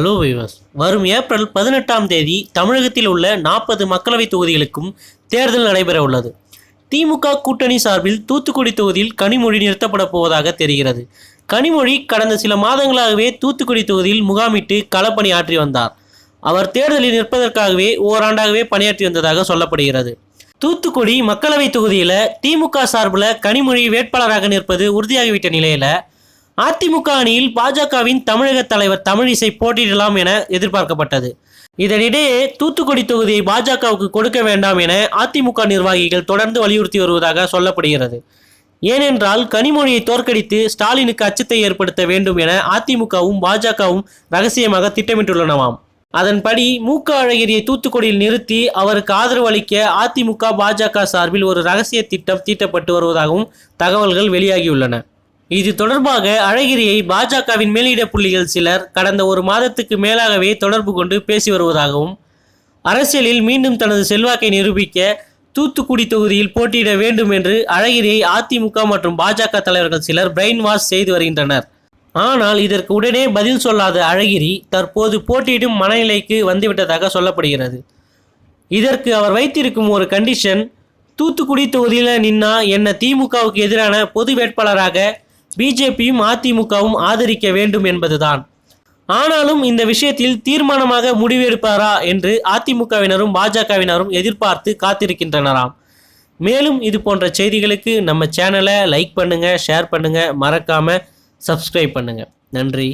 Hello viewers வரும் April பதினெட்டாம் தேதி தமிழகத்தில் உள்ள நாற்பது மக்களவைத் தொகுதிகளுக்கும் தேர்தல் நடைபெற உள்ளது. திமுக கூட்டணி சார்பில் தூத்துக்குடி தொகுதியில் கனிமொழி நிறுத்தப்பட போவதாக தெரிகிறது. கனிமொழி கடந்த சில மாதங்களாகவே தூத்துக்குடி தொகுதியில் முகாமிட்டு களப்பணி ஆற்றி வந்தார். அவர் தேர்தலில் நிற்பதற்காகவே ஓராண்டாகவே பணியாற்றி வந்ததாக சொல்லப்படுகிறது. தூத்துக்குடி மக்களவைத் தொகுதியில் திமுக சார்பில் கனிமொழி வேட்பாளராக நிற்பது உறுதியாகிவிட்ட நிலையில் அதிமுக அணியில் பாஜகவின் தமிழக தலைவர் தமிழிசை போட்டியிடலாம் என எதிர்பார்க்கப்பட்டது. இதனிடையே தூத்துக்குடி தொகுதியை பாஜகவுக்கு கொடுக்க வேண்டாம் என அதிமுக நிர்வாகிகள் தொடர்ந்து வலியுறுத்தி வருவதாக சொல்லப்படுகிறது. ஏனென்றால் கனிமொழியை தோற்கடித்து ஸ்டாலினுக்கு அச்சத்தை ஏற்படுத்த வேண்டும் என அதிமுகவும் பாஜகவும் ரகசியமாக திட்டமிட்டுள்ளனவாம். அதன்படி மூக்க அழகிரியை தூத்துக்குடியில் நிறுத்தி அவருக்கு ஆதரவு அளிக்க அதிமுக பாஜக சார்பில் ஒரு ரகசிய திட்டம் தீட்டப்பட்டு வருவதாகவும் தகவல்கள் வெளியாகியுள்ளன. இது தொடர்பாக அழகிரியை பாஜகவின் மேலிட புள்ளிகள் சிலர் கடந்த ஒரு மாதத்துக்கு மேலாகவே தொடர்பு கொண்டு பேசி வருவதாகவும் அரசியலில் மீண்டும் தனது செல்வாக்கை நிரூபிக்க தூத்துக்குடி தொகுதியில் போட்டியிட வேண்டும் என்று அழகிரியை அதிமுக மற்றும் பாஜக தலைவர்கள் சிலர் பிரெயின் வாஷ் செய்து வருகின்றனர். ஆனால் இதற்கு உடனே பதில் சொல்லாத அழகிரி தற்போது போட்டியிடும் மனநிலைக்கு வந்துவிட்டதாக சொல்லப்படுகிறது. இதற்கு அவர் வைத்திருக்கும் ஒரு கண்டிஷன் தூத்துக்குடி தொகுதியில் நின்னா என்ன திமுகவுக்கு எதிரான பொது வேட்பாளராக பிஜேபியும் அதிமுகவும் ஆதரிக்க வேண்டும் என்பதுதான். ஆனாலும் இந்த விஷயத்தில் தீர்மானமாக முடிவெடுப்பாரா என்று அதிமுகவினரும் பாஜகவினரும் எதிர்பார்த்து காத்திருக்கின்றனராம். மேலும் இது போன்ற செய்திகளுக்கு நம்ம சேனலை லைக் பண்ணுங்கள் ஷேர் பண்ணுங்கள் மறக்காமல் சப்ஸ்கிரைப் பண்ணுங்கள் நன்றி.